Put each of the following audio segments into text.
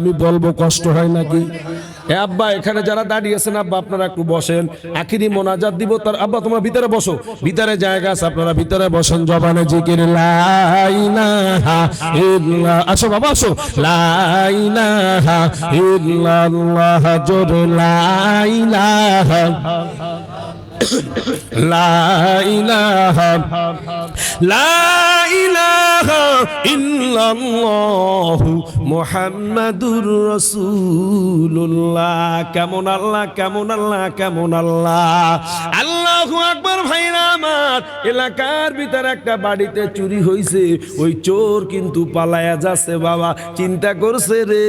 আমি বলব, কষ্ট হয় নাকি? আব্বা, এখানে যারা দাঁড়িয়ে আছেন, আব্বা, আপনারা একটু বসেন। আখিরি মোনাজাত দিব, তার আব্বা, তোমার ভিতরে বসো। ভিতরে জায়গা আছে, আপনারা ভিতরে বসেন। জবানে জিকির আসো বাবা, আসো। লাইলাহা ইল্লাল্লাহ, জোরে লা ইলাহা লা ইলাহা ইল্লাল্লাহু মুহাম্মাদুর রাসূলুল্লাহ। কেমন আল্লাহ আকবার ভাইরা আমার, এলাকার ভিতরে একটা বাড়িতে চুরি হইছে। ওই চোর কিন্তু পালায়া যাচ্ছে, বাবা, চিন্তা করছে রে।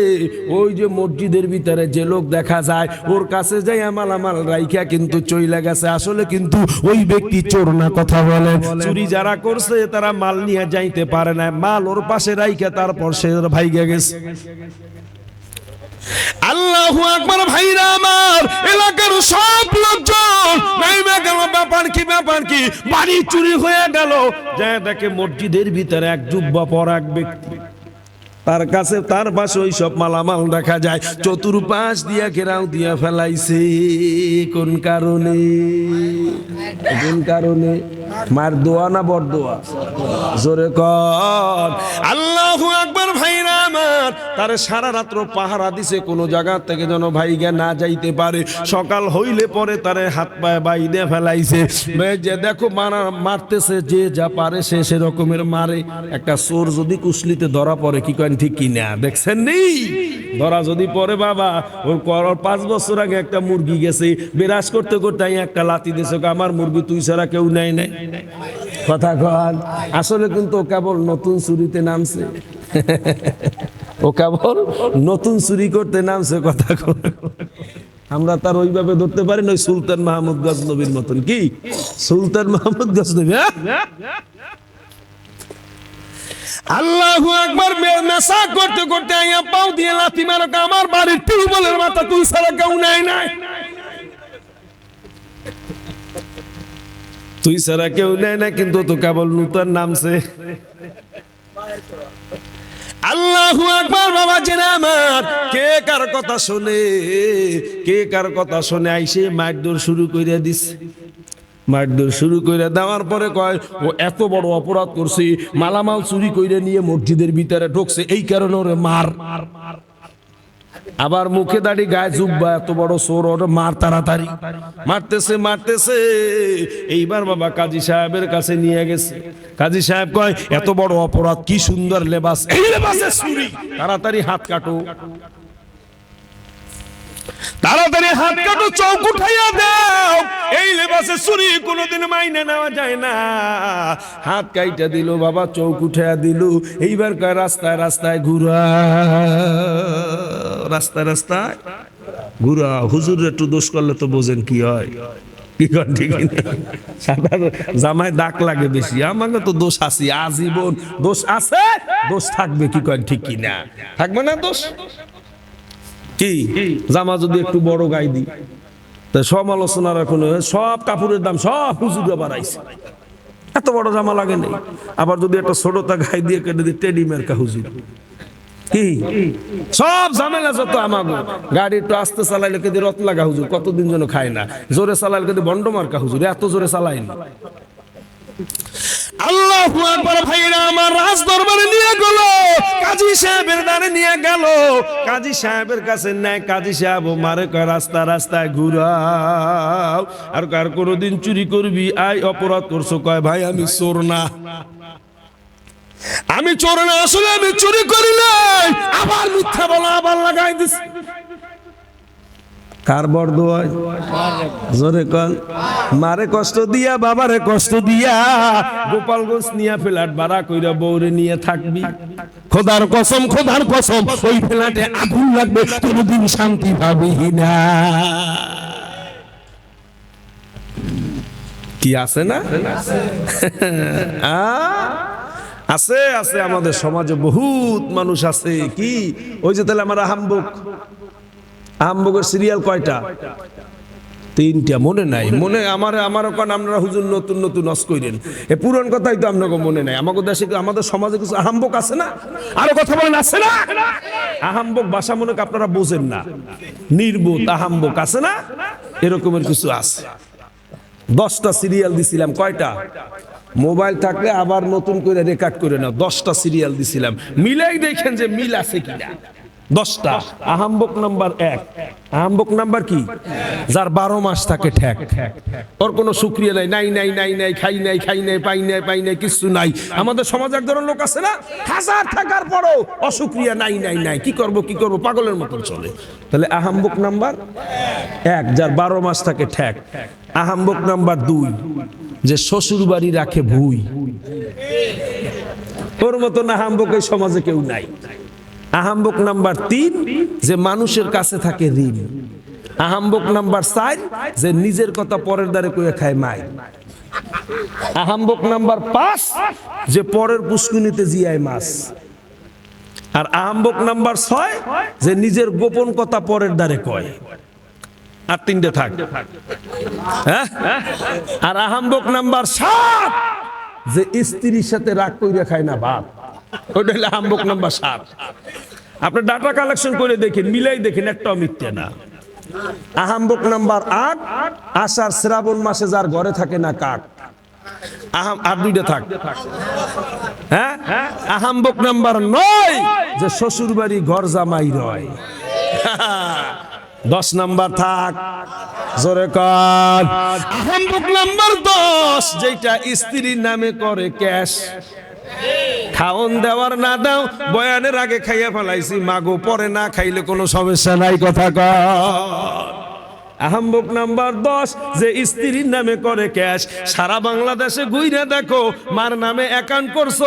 ওই যে মসজিদের ভিতরে যে লোক দেখা যায়, ওর কাছে যাই মালামাল রাইখা কিন্তু চইলা গেছে। আসলে কিন্তু ওই ব্যক্তি চোর না কথা বলেন চুরি যারা করছে তারা মাল নিয়ে যাইতে পারে না। মাল ওর পাশে রাইখা তারপর সে ভাইগে গেছে। আল্লাহু আকবার ভাইরা আমার এলাকার সব লোকজন। নাইমা গেল ব্যাপার কি ব্যাপার কি? বাড়ি চুরি হয়ে গেল। যা দেখে মসজিদের ভিতরে এক জুব্বা পর এক ব্যক্তি। তার কাছে তার পাশে ওই সব মালামাল দেখা যায়। চতুর্পাশ দিয়া ঘেরাও দিয়া ফেলাইছে। কোন কারণে? কোন কারণে? মার দোয়া না বড় দোয়া? জোরে কর। আল্লাহু আকবার ভাইরা আমার, তার সারা রাত্র পাহারা দিছে, কোন জায়গা থেকে যেন ভাইগা না যাইতে পারে। সকাল হইলে পরে তারে হাত পায়ে বাইদে ফেলাইছে। যে দেখো মারা, মারতেছে, যে যা পারে সে সেরকমের মারে। একটা চোর যদি কুশলিতে ধরা পড়ে, কি করেন ঠিক কিনা? দেখছেন নেই ধরা যদি পরে বাবা, ওর করার পাঁচ বছর আগে একটা মুরগি গেছে। বিরাজ করতে করতে একটা লাতি দিছে আমার মুরগি তুই ছাড়া কেউ নেয় নাই। কথা আসলে কিন্তু ও কেবল নতুন চুরিতে নামছে। ও কেবল নতুন চুরি করতে নামছে, কথা আমরা তার ওইভাবে ধরতে পারি না সুলতান মাহমুদ গজনবীর মতন। কি? সুলতান মাহমুদ গজনবী হ্যাঁ? আল্লাহু আকবার মেসা করতে করতে আইয়া পাও দিয়ে লাথি মারো আমার বাড়ির টিউবওয়েলের মাথা তুই সারা কেউ নাই নাই। তুই ছাড়া কেউ নেয় না, কিন্তু তো কেবল নূতন নামছে। আল্লাহু আকবার, বাবা জেনে কে কার কথা শুনে? কে কার কথা শুনে? আইসে মারধর শুরু করে দিছে। মারধর শুরু করে দেওয়ার পরে কয়, ও, এত বড় অপরাধ করছে, মালামাল চুরি করে নিয়ে মসজিদের ভিতরে ঢুকছে, এই কারণে ওরে মার। আবার মুখে দাড়ি, গায়ে জুব্বা, এত বড় সোর ওর মার তাড়াতাড়ি। মারতেছে মারতেছে। এইবার বাবা কাজী সাহেবের কাছে নিয়ে গেছে। কাজী সাহেব কয়, এত বড় অপরাধ, কি সুন্দর লেবাস। এই লেবাসে তাড়াতাড়ি হাত কাটো। তাড়াতাড়ি হাত কাটো, চৌক উঠাইয়া দাও। এই লেবাসে চুরি কোনোদিন মাইনে নেওয়া যায় না। হাত কাইটা দিল, বাবা, চৌক উঠাইয়া দিল। এইবার কয় রাস্তায় রাস্তায় ঘুরা। রাস্তায় রাস্তায় ঘুরা। হুজুর একটু দোষ করলে তো বোঝেন কি হয়। কন? জামায় দাগ লাগে বেশি। আমাকে তো দোষ আছে, আজীবন দোষ আছে, দোষ থাকবে কি কয় ঠিক কি না থাকবে না দোষ? কি? জামা যদি একটু বড় গাই দিই। তা সমালোচনার এখন সব কাপড়ের দাম সব হুজুরে বাড়াইছে। এত বড় জামা লাগে নেই। আবার যদি একটা ছোটটা গাই দিয়ে কেটে দিই টেডি মেরকা হুজুর। কি? সব ঝামেলা যত আমাগো। গাড়ি একটু আস্তে চালাইলে কেদি রত লাগা হুজুর কতদিন যেন খায় না। জোরে চালাইলে কেদি বন্ড মার্কা হুজুর এত জোরে চালাই না। আল্লাহ আকবার ভাইরা আমার রাজ দরবারে নিয়ে গেল। কাজী সাহেবের দ্বারে নিয়ে গেল। কাজী সাহেবের কাছে নেয়, কাজী সাহেব মারে কয়, রাস্তা রাস্তায় ঘুরাও। আর কার কোনোদিন চুরি করবি? আই অপরাধ করছ। কয়, ভাই, আমি চোর না। আমি চোর না, আসলে আমি চুরি করি নাই। আবার মিথ্যা বলা, আবার লাগাই দিস কার বড় দোয়াই জোরে কন। মারে কষ্ট দিয়া, বাবারে কষ্ট দিয়া। গোপালগঞ্জ নিয়া ফ্ল্যাট ভাড়া কইরা বউরে নিয়ে থাকবি। খোদার কসম খোদার কসম, ওই ফ্ল্যাটে আগুন লাগবে, কোনোদিন শান্তি পাবি না। কি আছে না? আছে আছে, আমাদের সমাজে বহুত মানুষ আছে। কি? ওই যে তাহলে আমার আহাম্বুক আহাম্বুকের সিরিয়াল কয়টা? তিনটা, মনে নাই, মনে আমার আমার ওখানে আপনারা হুজুর নতুন নতুন অস কইরেন। এ পুরন কথাই তো আপনাকে মনে নাই। আমাদের দেশে আমাদের সমাজে কিছু আহাম্বক আছে না? আরও কথা বলেন, আছে না? আহাম্বক ভাষা মনে আপনারা বোঝেন না। নির্বোধ আহাম্বক আছে না? এরকমের কিছু আছে। দশটা সিরিয়াল দিছিলাম, কয়টা? মোবাইল থাকলে আবার নতুন করে রেকর্ড করে নাও, দশটা সিরিয়াল দিছিলাম। মিলাই দেখেন যে মিল আছে কিনা। দশটা। আহাম্বক নাম্বার এক। আহাম্বক নাম্বার কি? যার বারো মাস থাকে ঠেক। ওর কোনো সুক্রিয়া নাই নাই নাই নাই নাই, খাই নাই খাই নাই, পাই নাই পাই নাই কিছু নাই। আমাদের সমাজে এক ধরনের লোক আছে না? হাজার থাকার পরও অসুক্রিয়া নাই নাই নাই। কি করব কি করব? পাগলের মতন চলে। তাহলে আহাম্বক নাম্বার এক, যার বারো মাস থাকে ঠেক। আহাম্বক নাম্বার দুই, যে শ্বশুর বাড়ি রাখে ভুই। ওর মতো আহাম্বক এই সমাজে কেউ নাই। আহাম্বক নাম্বার তিন, যে মানুষের কাছে থাকে ঋণ। আহাম্বক নাম্বার চার, যে নিজের কথা পরের দ্বারে কয়ে খায় মাই। আহাম্বক নাম্বার পাঁচ, যে পরের পুষ্কুনিতে জিয়ায় মাছ। আর আহাম্বক নাম্বার ছয়, যে নিজের গোপন কথা পরের দ্বারে কয়। আর তিনটে থাক। হ্যাঁ? আর আহাম্বক নাম্বার সাত, যে স্ত্রীর সাথে রাগ কইরা খায় না ভাত ওইটা হলো নাম্বার সাত। আপনি ডাটা কালেকশন করে দেখেন মিলাই দেখেন একটাও মিথ্যে না। আহাম্বক নাম্বার আট আষাঢ় শ্রাবণ মাসে যার ঘরে থাকে না কাক। আহাম আর দুইটা থাক। হ্যাঁ? আহাম্বক নাম্বার নয়। যে শ্বশুর বাড়ি ঘর জামাই রয়। দশ নাম্বার থাক। জোরে কর। আহাম্বক নাম্বার দশ যেটা স্ত্রীর নামে করে ক্যাশ। খাওন দেওয়ার না দাও, বয়ানের আগে খাইয়া ফেলাইছি। মাগো, পরে না খাইলে কোনো সমস্যা নাই, কথা কর আহাম্বক নাম্বার দশ, যে স্ত্রীর নামে করে ক্যাশ। সারা বাংলাদেশে গুইরা দেখো, মার নামে অ্যাকাউন্ট করছ,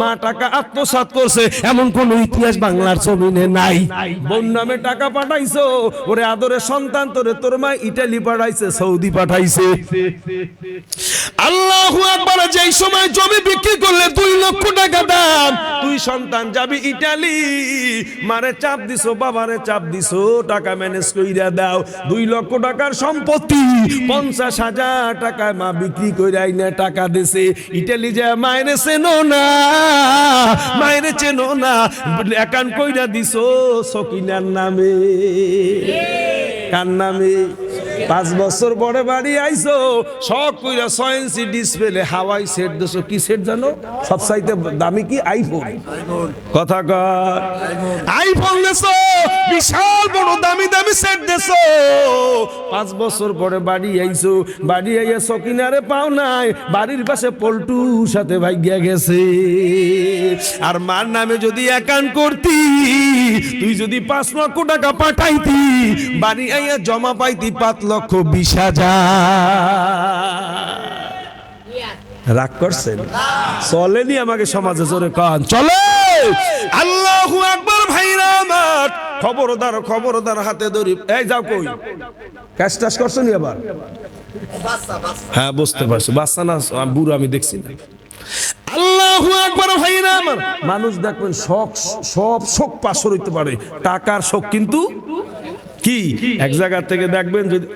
মা টাকা আত্মসাৎ করছে, এমন কোন ইতিহাস বাংলার জমিনে নাই। বোন নামে টাকা পাঠাইছো, ওরে আদরে সন্তান তোরে, তোর মা ইটালি পাঠাইছে, সৌদি পাঠাইছে। আল্লাহু আকবার, যেই সময় জমি বিক্রি করলে দুই লক্ষ টাকা দাম তুই সন্তান যাবি ইটালি। মারে চাপ দিছো, বাবারে চাপ দিছো, টাকা ম্যানেজ কইরা দাও। দুই লক্ষ টাকার সম্পত্তি। পঞ্চাশ হাজার টাকায় মা বিক্রি করে আইনা টাকা দিছে। ইটালি যা মায়ের চেনো না, মায়ের চেনো না, একান কইরা দিছো সকিনার নামে। কার নামে? পাঁচ বছর পরে বাড়ি আইসো শখ কইরা ছয় ইঞ্চি ডিসপ্লে হাওয়াই সেট দেছো কি সেট জানো? সব চাইতে দামি কি? আইফোন। কথা কর আইফোন। দেছো বিশাল বড় দামি দামি সেট দেছো। পাঁচ বছর পরে বাড়ি আইছো বাড়ি আইয়া সকিনারে পাও নাই বাড়ির পাশে পল্টু সাথে ভাগ্যা গেছে। আর মার নামে যদি অ্যাকাউন্ট করতি তুই যদি পাঁচ লক্ষ টাকা পাঠাইতি বাড়ি আইয়া জমা পাইতি পাঁচ লক্ষ বিশ হাজার। রাগ করছেন? চলেনি আমাকে সমাজে, জোরে কান। চলে! আল্লাহু আকবার ভাইরা আমার। খবরদার খবরদার হাতে ধরি। এই যাও কই? ক্যাশ করছ নি আবার? হ্যাঁ বুঝতে পারছ। বাচ্চা না, বুড়ো আমি দেখছি না। আল্লাহু আকবার ভাইরা আমার। মানুষ দেখবেন শখ, সব শোক পাশর হইতে পারে। টাকার শোক কিন্তু কি? এক জায়গা থেকে দেখবেন যদি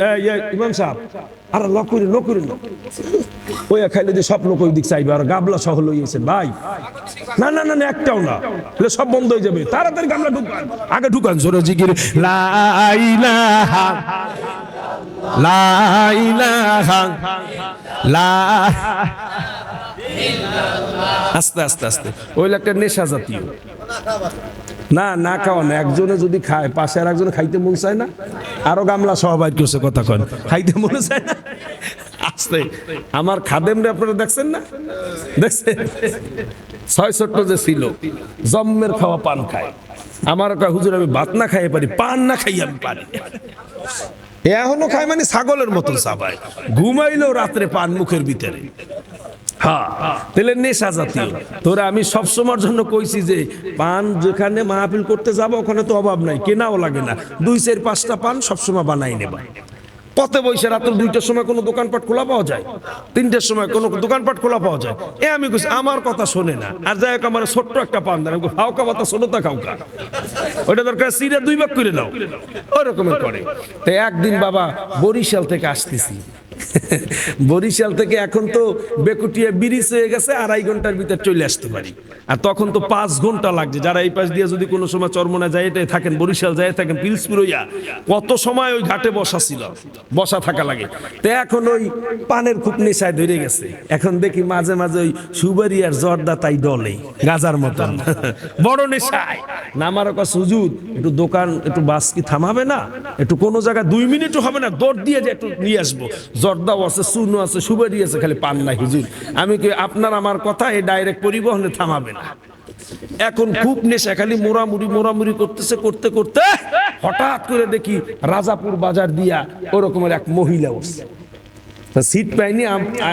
ইমাম সাহেব। আর লক করি লক ওই খাইলে যে সব লোক ওই দিক চাইবে আর গাবলা সহ লইয়েছেন ভাই। না না না না, একটাও না। তাহলে সব বন্ধ হয়ে যাবে। তাড়াতাড়ি গামলা ঢুকান। আগে ঢুকান জোরে জিগির লাইলাহা লাইলাহা লা আস্তে আস্তে আস্তে। ওই একটা নেশা জাতীয়। না না খাওয়া না একজনে যদি খায়, পাশে আর একজনে খাইতে মন চায় না? আরও গামলা সবাই কেছে কথা কন। খাইতে মনে চায় না? আস্তে। আমার খাদেম রে আপনারা দেখছেন না? দেখছেন? ছয় ছোট্ট যে ছিল, জম্মের খাওয়া পান খায়। আমার কয়, হুজুর, আমি ভাত না খাইয়ে পারি, পান না খাই আমি পারি। এখনও খায় মানে ছাগলের মতন চাবায়। ঘুমাইলেও রাত্রে পান মুখের ভিতরে। হ্যাঁ তাহলে নেশা জাতীয়। তোরা আমি সবসময়ের জন্য কইছি যে, পান যেখানে মাহফিল করতে যাব, ওখানে তো অভাব নাই, কেনাও লাগে না। দুই চার পাঁচটা পান সবসময় বানাই নেবা। পথে বসে রাত্র দুইটার সময় কোনো দোকানপাট খোলা পাওয়া যায়? তিনটের সময় কোনো দোকানপাট খোলা পাওয়া যায়? এ আমি কইছি, আমার কথা শোনে না। আর যাই হোক, আমার ছোট্ট একটা পান দেন। পাতা শোনো তা খাউকা ওইটা দরকার সিরে দুই ভাগ করে দাও ওই রকমের করে। তো একদিন বাবা বরিশাল থেকে আসতেছি। বরিশাল থেকে এখন তো বেকুটিয়া ব্রিজ হয়ে গেছে, আড়াই ঘণ্টার ভিতর চলে আসতে পারি। আর তখন তো পাঁচ ঘণ্টা লাগছে। যারা এই পাশ দিয়ে যদি কোনো সময় চরমনা যায় এটাই থাকেন, বরিশাল যায় থাকেন, পিলসপুর হইয়া, কত সময় ওই ঘাটে বসা ছিল? বসা থাকা লাগে। তো এখন ওই পানের খুব নেশায় ধরে গেছে। এখন দেখি মাঝে মাঝে ওই সুবারি আর জর্দা তাই ডলে গাজার মতন। বড় নেশায়। নামার কা সুজুদ একটু দোকান, একটু বাস কি থামাবে না? একটু কোনো জায়গায় দুই মিনিটও হবে না, দৌড় দিয়ে যে একটু নিয়ে আসব। জর্দাও আছে চূর্ণ আছে সুবারি আছে, খালি পান না হিজুর। আমি কি আপনার আমার কথা এই ডাইরেক্ট পরিবহনে থামাবে না এখন খুব নেশা, খালি মোড়ামুড়ি মোড়ামুড়ি করতেছে, করতে করতে, হঠাৎ করে দেখি রাজাপুর বাজার দিয়া ওরকমের এক মহিলা তা সিট পাইনি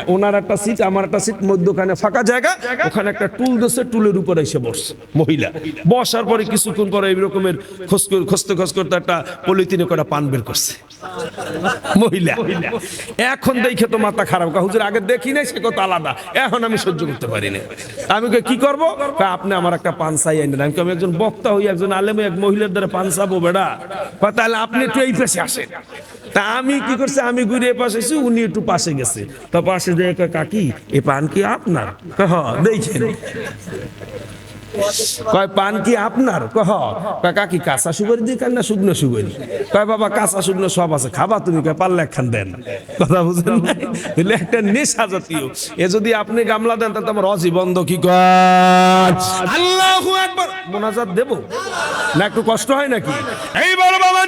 ওনার একটা সিট আমার একটা সিট মধ্যখানে ফাঁকা জায়গা, ওখানে একটা টুল দিচ্ছে টুলের উপরে এসে বসছে, মহিলা। বসার পরে কিছুক্ষণ পরে এই রকমের করে- খুঁজতে করতে একটা পলিথিনে করে পান বের করছে। মহিলা। এখন দেখে তো মাথা খারাপ। হুজুর, আগে দেখি নাই, সে কথা আলাদা। এখন আমি সহ্য করতে পারি না আমি কি করব? আপনি আমার একটা পান চাই আনেন আমি আমি একজন বক্তা হই, একজন আলেম, এক মহিলার দ্বারা পান চাবো বেড়া। তাহলে আপনি একটু এই পাশে আসেন। তা আমি কি করছি? আমি ঘুরে পাশে এসেছি উনি একটু পাশে গেছে। তো পাশে দিয়ে কাকি, এ পান কি আপনার? হ দেখেন। কয়, পান কি আপনার? কহ কয়, কাকি, কাঁচা সুগরি দিয়ে খান না শুকনো সুগরি কয়, বাবা, কাঁচা শুকনো সব আছে, খাবা তুমি। কয়, পারলে একখান দেন। কথা নাই? এগুলো একটা নেশা জাতীয়। এ যদি আপনি গামলা দেন, তাহলে আমার অজি বন্ধ, কি কয়? আল্লাহু একবার মোনাজাত দেব? না, একটু কষ্ট হয় নাকি?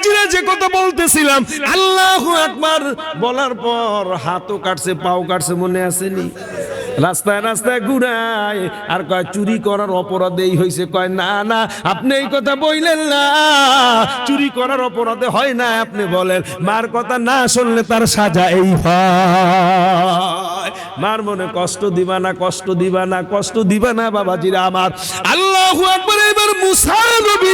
এইবার যে কথা বলতেছিলাম, আল্লাহু একবার বলার পর হাতও কাটছে, পাও কাটছে, মনে আসেনি। রাস্তায় রাস্তায় ঘুরায়, আর কয়, চুরি করার অপরাধেই হয়েছে কয়, না না, আপনি এই কথা বইলেন না। চুরি করার অপরাধে হয় না, আপনি বলেন। মার কথা না শুনলে তার সাজা এই হয়। মার মনে কষ্ট দিবা না, কষ্ট দিবা না, কষ্ট দিবা না, বাবাজিরা আমার। আল্লাহু আকবার, এবার মুসা নবী।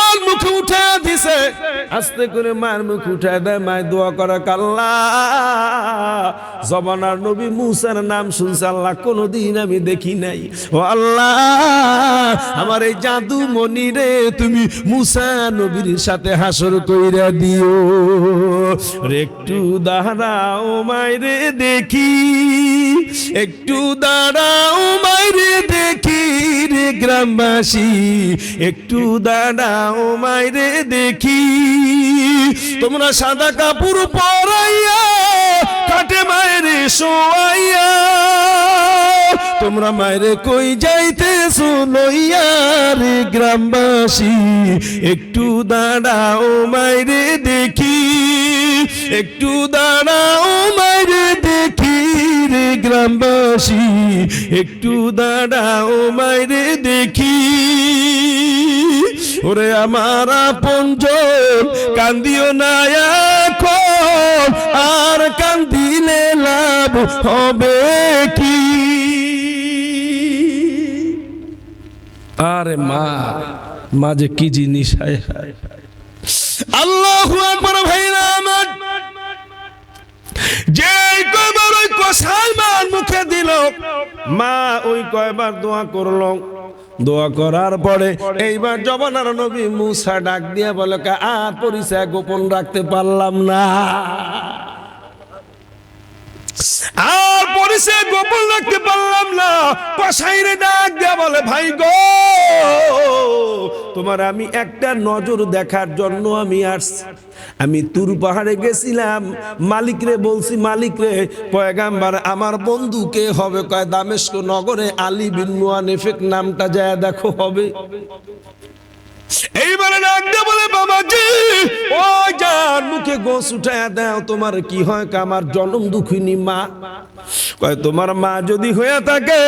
দিছে। আস্তে করে মার মুখ উঠে দেয়, মায় দোয়া করে কাল্লা। জবানার নবী মুসার নাম শুনছে, আল্লাহ কোনোদিন আমি দেখি নাই। ও আল্লাহ, আমার এই জাদু মনি রে, তুমি মুসা নবীর সাথে হাসর কইরা দিও। একটু দাঁড়াও মাইরে দেখি। একটু দাঁড়াও মাইরে দেখি রে গ্রামবাসী। একটু দাঁড়াও মাইরে দেখি তোমরা সাদা কাপড় পরাইয়া, কাটে মায়েরে শোয়াইয়া। তোমরা মায়েরে কই যাইতেছো লইয়া রে গ্রামবাসী? একটু দাঁড়াও মাইরে দেখি। একটু দাঁড়াও মাইরে দেখি রে গ্রামবাসী। একটু দাঁড়াও মাইরে দেখি। ওরে আমার আপনজন কান্দিও না আর কান্দিলে লাভ হবে কি? আরে মা মা যে কি জিনিস আল্লাহু আকবার ভাইরা আমার। যে কয়বার ওই কষাই মার মুখে দিল, মা ওই কয়বার দোয়া করল দোয়া করার পরে এইবার জবানার নবী মুসা ডাক দিয়ে বলে আর পরিচয় গোপন রাখতে পারলাম না। আর পরিচয় গোপন রাখতে পারলাম না। কসাইরে ডাক দিয়া বলে, ভাই গো, তোমার আমি একটা নজর দেখার জন্য আমি আসছি। আমি তুর পাহাড়ে গেছিলাম। মালিক রে বলছি মালিক রে পয়গাম্বার, আমার বন্ধুকে হবে? কয়, দামেস্ক নগরে আলী বিন মুয়ানেফেক নামটা যায় দেখো, হবে। এইবারে ডাক দিয়ে বলে, বাবাজি, ও যার মুখে গোস উঠায় দাও, তোমার কি হয় কা? আমার জনম দুঃখিনী মা। কয়, তোমার মা যদি হয়ে থাকে,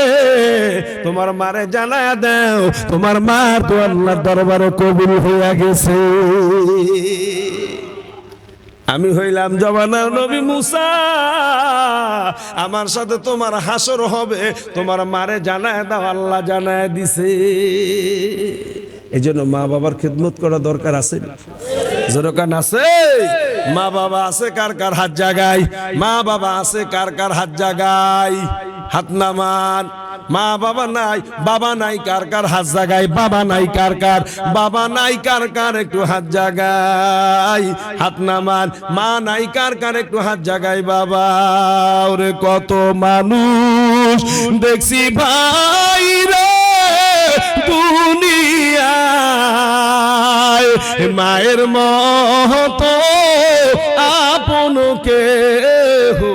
তোমার মারে জানায় দাও। তোমার মা তো আল্লাহ দরবারে কবুল হইয়া গেছে। আমি হইলাম জবানা নবী মুসা। আমার সাথে তোমার হাসর হবে, তোমার মারে জানায় দাও, আল্লাহ জানায় দিছে। এই জন্য মা বাবার খেদমত করা দরকার আছে। যেরকম আছে? মা বাবা আছে, কার কার হাত জাগায়? মা বাবা আছে, কার কার হাত জাগায়? হাত নামান। মা বাবা নাই বাবা নাই, কার কার হাত জাগায়? বাবা নাই, কার কার? বাবা নাই, কার কার একটু হাত জাগায়? হাত নামান। মা নাই, কার কার একটু হাত জাগায়? বাবা, ওরে কত মানুষ। দেখছি ভাই রে দুনিয়ায় মায়ের মতো আপনকে হো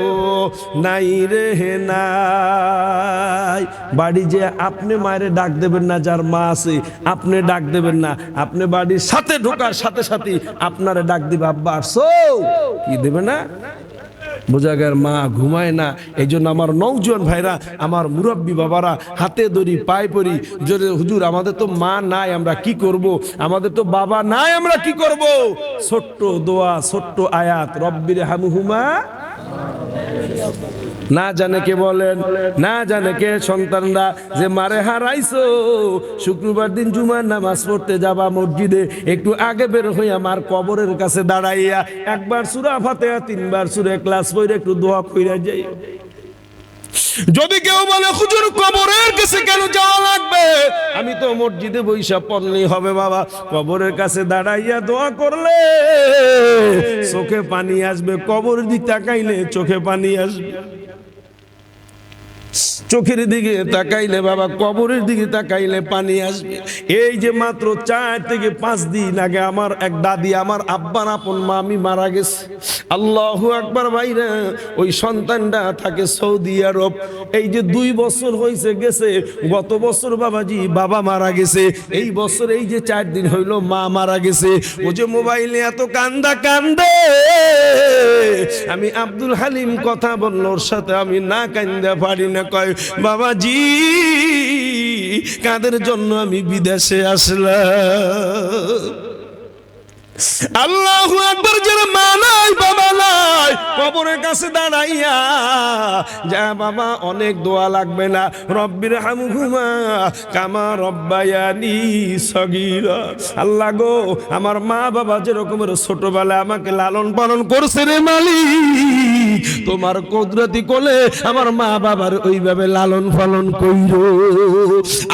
নাই রে নাই। বাড়ি যে আপনি মায়ের ডাক দেবেন না, যার মা আছে, আপনি ডাক দেবেন না। আপনি বাড়ির সাথে ঢোকার সাথে সাথে আপনারে ডাক দিবে, আব্বা, আসো। কি দেবে না? বোঝাগার মা ঘুমায় না এই জন্য আমার নৌজন ভাইরা, আমার মুরব্বী বাবারা হাতে দড়ি, পায়ে পড়ি হুজুর, আমাদের তো মা নাই, আমরা কি করব? আমাদের তো বাবা নাই, আমরা কি করব? ছোট্ট দোয়া, ছোট্ট আয়াত রব্বির হামুহুমা না জানে কে বলেন, না জানে কে সন্তানরা যে মারে হারাইছো। শুক্রবার দিন জুমার নামাজ পড়তে যাবা মসজিদে, একটু আগে বের হইয়া মার কবরের কাছে দাঁড়াইয়া একবার সুরা ফাতেহা, তিনবার সুরে ক্লাস পড়ে একটু দোয়া কইরা যাই যদি কেউ বলে, হুজুর, কবরের কাছে কেন যাওয়া লাগবে? আমি তো মসজিদে বৈশা পড়লেই হবে, বাবা। কবরের কাছে দাঁড়াইয়া দোয়া করলে চোখে পানি আসবে কবরের দিক তাকাইলে চোখে পানি আসবে। চোখের দিকে তাকাইলে বাবা, কবরের দিকে তাকাইলে পানি আসবে। এই যে মাত্র চার থেকে পাঁচ দিন আগে আমার এক দাদি, আমার আব্বার আপন মা, আমি মারা গেছে। আল্লাহ আকবার ভাইরা, ওই সন্তানটা থাকে সৌদি আরব। এই যে দুই বছর হয়েছে গেছে। গত বছর বাবাজি, বাবা মারা গেছে। এই বছর এই যে চার দিন হইল, মা মারা গেছে। ও যে মোবাইলে এত কান্দা কান্দে। আমি আব্দুল হালিম কথা বলল, ওর সাথে আমি না কান্দা পারি না। কয় বাবাজি কাদের জন্য আমি বিদেশে আসলাম? আল্লাহু আকবার যারা মা নাই বাবা নাই কবরের কাছে দাঁড়াইয়া, যা বাবা, অনেক দোয়া লাগবে না। রব্বির হামহুমা কামা রব্বায়ানি সগীরা। আল্লাহ গো, আমার মা বাবা যেরকমের ছোটবেলায় আমাকে লালন পালন করছে রে মালিক, তোমার কুদরতি কোলে আমার মা বাবার ওইভাবে লালন পালন কইরো।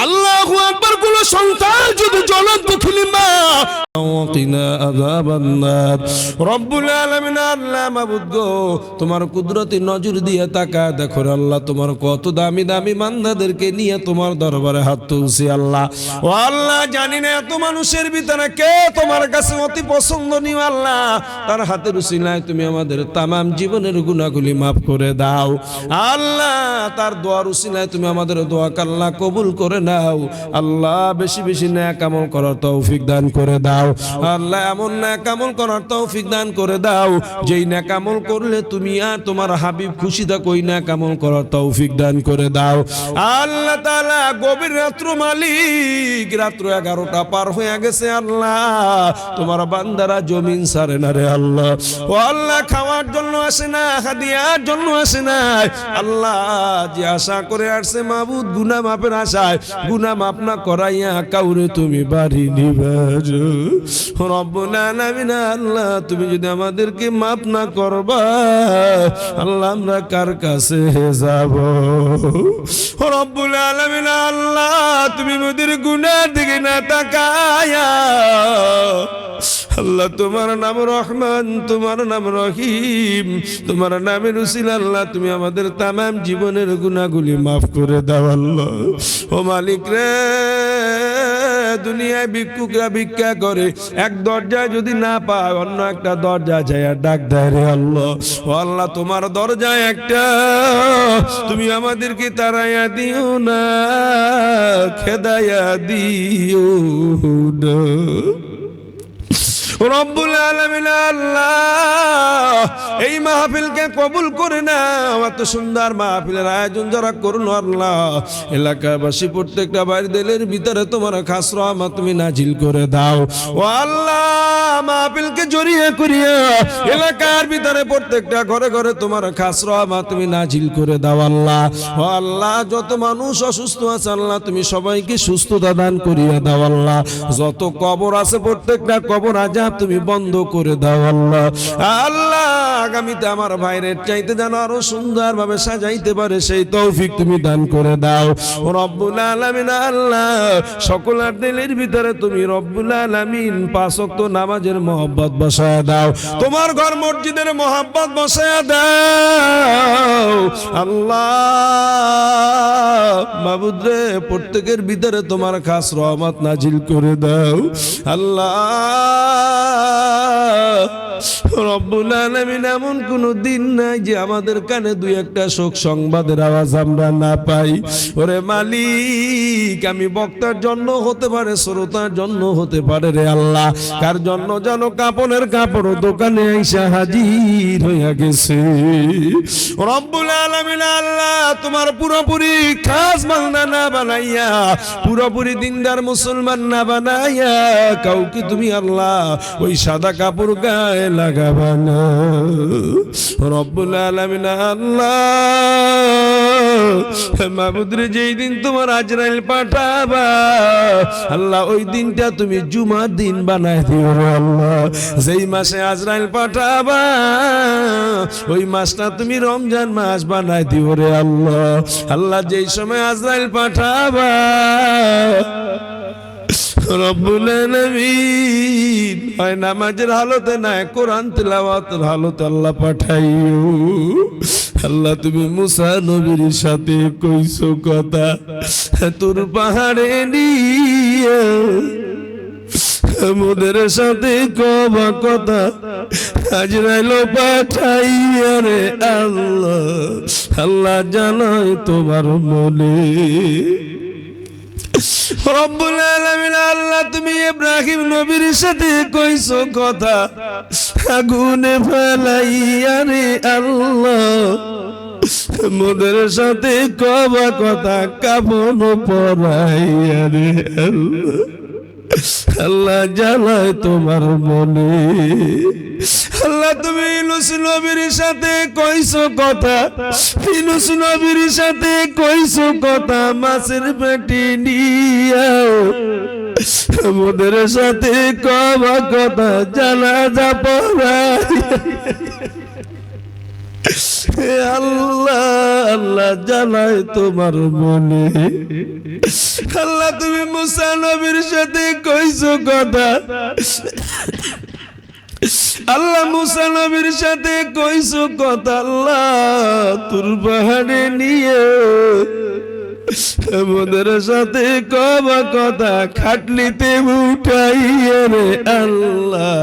আল্লাহু আকবার, কোন সন্তান যদি জ্বলন্ত খুলি মা তোমার কুদরতি নজর দিয়ে তাকা দেখো আল্লাহ, তোমার কত দামি দামি মান্দাদেরকে নিয়ে তোমার দরবারে হাত তুলছি আল্লাহ। ও আল্লাহ, জানি না এত মানুষের ভিতরে কে তোমার কাছে অতি পছন্দনীয় আল্লাহ। তার হাতে রুচি নাই তুমি আমাদের তাম জীবনের গুণাগুলি মাফ করে দাও। আল্লাহ, তার দোয়ার নাই তুমি আমাদের দোয়া কাল্লা কবুল করে নাও। আল্লাহ, বেশি বেশি ন্যাক আমল করার তৌফিক দান করে দাও। আল্লাহ, এমন ন্যাক আমল করার তৌফিক দান করে দাও। যেই ন্যাক আমল করলে তুমি আর তোমার হাবিব খুশি থাকো, ওই ন্যাক আমল করার তৌফিক দান করে দাও। আল্লাহ তাআলা গভীর রাত্র মালিক, রাত্র এগারোটা পার হয়ে গেছে আল্লাহ। তোমার বান্দারা জমিন সারে না রে আল্লাহ। ও আল্লাহ, খাওয়ার জন্য আসে না হাদিয়ার জন্য আসে না। আল্লাহ, যে আশা করে আসছে মাবুদ গুনা মাপের আশায় গুনা মাপ না করাইয়া কাউরে তুমি বাড়ি নিবাজ রব্বুল আলামিন আল্লাহ, তুমি যদি আমাদেরকে মাপ না করবা, আল্লাহ, আমরা কার কাছে যাব? রব্বুল আলামিন, আল্লাহ, তুমি মোদের গুনার দিকে না তাকায়া, আল্লাহ, তোমার নাম রহমান, তোমার নাম রহিম, তোমার নামের উসিল, আল্লাহ, তুমি আমাদের তামাম জীবনের গুণাগুলি মাফ করে দাও, আল্লাহ। ও মালিক রে দুনিয়ায় ভিক্ষুকরা ভিক্ষা করে। এক দরজায় যদি না পায়, অন্য একটা দরজা যায় আর ডাক দেয় রে আল্লাহ। আল্লাহ, তোমার দরজায় একটা। তুমি আমাদেরকে তারাইয়া দিও না, খেদাইয়া দিও না। রব্বুল আলমিন আল্লাহ এই মাহফিলকে কবুল করে না। এত সুন্দর মাহফিলের আয়োজন যারা করুন আল্লাহ। এলাকাবাসী প্রত্যেকটা বাড়ি দিলের ভিতরে তোমার খাস মা তুমি নাজিল করে দাও। ও আল্লাহ! মাহফিলকে জড়িয়ে করিয়া এলাকার ভিতরে প্রত্যেকটা ঘরে ঘরে তোমার খাস তুমি নাজিল করে দাও আল্লাহ। আল্লাহ, যত মানুষ অসুস্থ আছে আল্লাহ, তুমি সবাইকে সুস্থতা দান করিয়া দাও আল্লাহ। যত কবর আছে প্রত্যেকটা কবর আজাব তুমি বন্ধ করে দাও আল্লাহ। আল্লাহ, আগামীতে আমার ভাইরের চাইতে যেন আরও সুন্দর ভাবে সাজাইতে পারে, সেই তৌফিক তুমি দান করে দাও। রব্বুল আলামিন, আল্লাহ, সকল দিলের ভিতরে তুমি রব্বুল আলামিন পাঁচ ওয়াক্ত নামাজের মহব্বত বসায় দাও। তোমার ঘর মসজিদের মহব্বত বসায় দাও। আল্লাহ প্রত্যেকের ভিতরে তোমার খাস রহমত নাজিল করে দাও। এমন কোন দিন নাই যে আমাদের কানে দুই একটা শোক সংবাদের আওয়াজ আমরা না পাই। ওরে মালিক, আমি বক্তার জন্য হতে পারে, শ্রোতার জন্য হতে পারে রে আল্লাহ। কার জন্য যেন কাপড়ের কাপড় দোকানে আইসা হাজির হইয়া গেছে। রব্বুল আলামিন আল্লাহ তোমার পুরোপুরি খাস বান্দা না বানাইয়া, পুরোপুরি দিনদার মুসলমান না বানাইয়া, কাউকে তুমি আল্লাহ ওই সাদা কাপড় গায়ে লাগাবা না। রব্বুল আলামিন আল্লাহ মাহবুদরে যেই দিন তোমার আজরাইল পাঠাবা, আল্লাহ ওই দিনটা তুমি জুমার দিন বানায় দিও রে আল্লাহ যেই মাসে আজরাইল পাঠাবা, ওই মাসটা তুমি রমজান মাস বানাই দিও রে আল্লাহ। আল্লাহ যেই সময় আজরাইল পাঠাবা, রব্বুল আলামিন, হয় নামাজের হালতে না কোরআন তেলাওয়াতের হালতে আল্লাহ পাঠাইও। আল্লাহ তুমি মুসা নবীর সাথে কইছো কথা, তোর পাহাড়ে নিয়ে মোদের সাথে কবা কথা। হাজরাইল পাঠাইয়া রে আল্লাহ। আল্লাহ জানাই তোমার মনে। রব্বুল আলামিন, আল্লাহ তুমি ইব্রাহিম নবীর সাথে কইছো কথা। আগুনে ফেলাইয়া রে আল্লাহ। মোদের সাথে কবা কথা কাপন পরাইয়া রে আল্লাহ। আল্লাহ জানায় তোমার মনে। আল্লাহ, তুমি ইনুস নবীর সাথে কইছো কথা। ইনুস নবীর সাথে কইছো কথা, মাছের পেটি নিয়াও। মোদের সাথে কবা কথা জানা যা পড়াই। হে আল্লাহ আল্লাহ জ্বালায় তোমার মনে। আল্লাহ, তুমি মুসা নবীর সাথে কইছো কথা। আল্লাহ, মুসা নবীর সাথে কইছো কথা। আল্লাহ, তোর পাহাড়ে নিয়ে আমাদের সাথে কবা কথা খাটলিতে উঠাইয়ে রে আল্লাহ।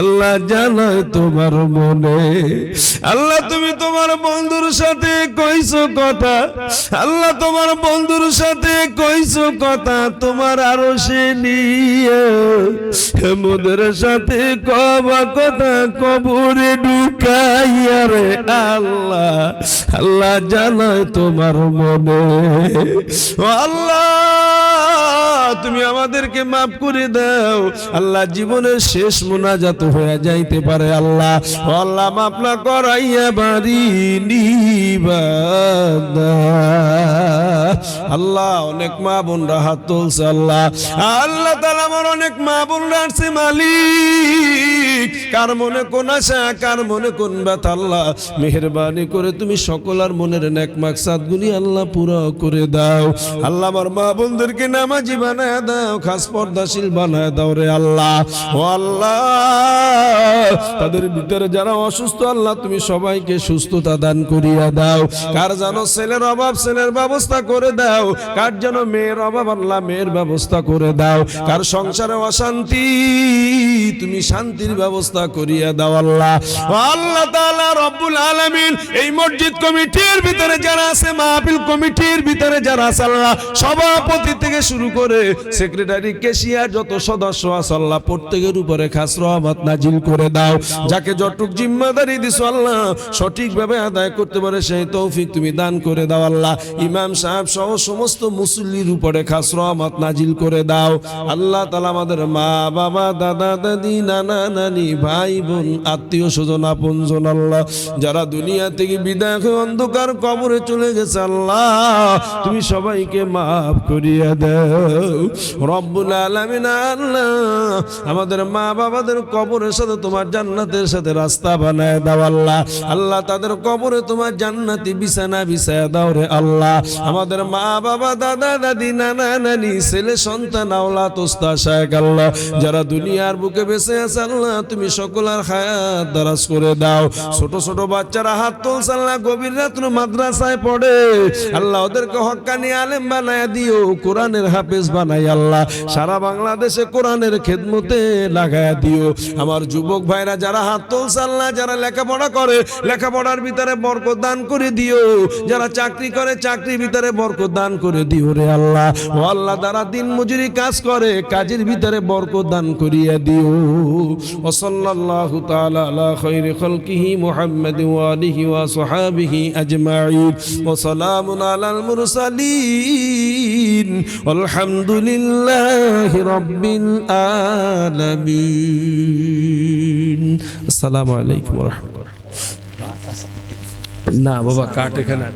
আল্লাহ জানায় তোমার মনে। আল্লাহ তুমি তোমার বন্ধুর সাথে কইছো কথা। আল্লাহ তোমার বন্ধুর সাথে কইছো কথা, তোমার আরও সে নিয়ে। মোদের সাথে কবা কথা, কবরে ঢুকাইয়া রে আল্লাহ। আল্লাহ জানায় তোমার মনে। আল্লাহ তুমি আমাদেরকে মাফ করে দাও। আল্লাহ জীবনের শেষ মোনাজাত হয়ে যাইতে পারে আল্লাহ। আল্লাহ মাফ না করাইয়া বাড়ি নিবাদা আল্লাহ অনেক মা বোনরা হাত তুলছে আল্লাহ। আল্লাহ তাআলা আমার অনেক মা বোনরা আসছে মালিক। কার মনে কোন আশা, কার মনে কোন ব্যথা আল্লাহ। মেহেরবানি করে তুমি সকল আর মনের নেক মাকসাদ গুলি আল্লাহ পুরো করে দাও। আল্লাহ আমার মা বোনদেরকে নামাজি বানায় দাও, খাস পর্দাশীল বানায় দাও রে আল্লাহ। ও আল্লাহ, তাদের ভিতরে যারা অসুস্থ, আল্লাহ তুমি সবাইকে সুস্থতা দান করিয়া দাও। কার যেন ছেলের অভাব, ছেলের ব্যবস্থা করে দাও। কার যেন মেয়ের অভাব, আল্লাহ মেয়ের ব্যবস্থা করে দাও। কার সংসারে অশান্তি, তুমি শান্তির ব্যবস্থা করিয়া দাও আল্লাহ। আল্লাহ তাআলা রব্বুল আলামিন, এই মসজিদ কমিটির ভিতরে যারা আছে, মাহফিল কমিটির ভিতরে যারা আছে, আল্লাহ, সভাপতি থেকে শুরু করে সেক্রেটারি কেশিয়ার যত সদস্য আছে, আল্লাহ প্রত্যেকের উপরে খাস রহমত নাজিল করে দাও। যাকে যতটুক জিম্মাদারি দিছো, আল্লাহ সঠিকভাবে আদায় করতে পারে, সেই তৌফিক তুমি দান করে দাও, আল্লাহ। ইমাম সাহেব সহ সমস্ত মুসল্লির উপরে খাস রহমত নাজিল করে দাও। আল্লাহ তালা আমাদের মা, বাবা, দাদা, দাদি, নানা, নানি, ভাই, বোন, আত্মীয় স্বজন আপনজন আল্লাহ। যারা দুনিয়া থেকে বিদায় হয়ে অন্ধকার কবরে চলে গেছে, আল্লাহ, তুমি সবাইকে মাফ করিয়া দাও। রব্বুল আলামিন আল্লাহ, আমাদের মা বাবাদের কবরের সাথে তোমার জান্নাতের সাথে রাস্তা বানায় দাও আল্লাহ। আল্লাহ তাদের কবরে তোমার জান্নাতি বিছানা বিছায়া দাও রে আল্লাহ। আমাদের মা বাবা দাদা, দাদি, নানা, নানি, ছেলে, সন্তান আওলা তোস্তা শায়ক আল্লাহ, যারা দুনিয়ার বুকে বেঁচে আছে আল্লাহ, তুমি সকলের হায়াত দারাজ করে দাও। ছোট ছোট বাচ্চারা হাত তুলছে আল্লাহ, গভীর রাত্র মাদ্রাসায় পড়ে। আল্লাহ ওদেরকে হক্কানি আলেম বানায় দিও, কোরআনের হাফেজ বানাই আল্লাহ, সারা বাংলাদেশে কোরআনের খেদমতে লাগায় দিও। আমার যুবক ভাইরা, যারা হাত তুলছে আল্লাহ, যারা লেখাপড়া করে, লেখাপড়ার ভিতরে বরকত দান করে দিও। যারা চাকরি করে, চাকরির ভিতরে বরকত দান করে দিও রে আল্লাহ। ও আল্লাহ যারা দিন মজুরি কাজ করে, কাজের ভিতরে বরকত দান করিয়া দিও। ও সাল্লাল্লাহু তাআলা আলা খায়রি খালকিহি মুহাম্মাদ ওয়া আলিহি ওয়া সাহাবিহি আজমাইন ওয়া সালামুন আলাল মুরসালিন। আলহামদুলিল্লাহি রব্বিল আলামিন। আসসালামু আলাইকুম ওয়া রাহমাতুল্লাহ। না বাবা কাট এখানে।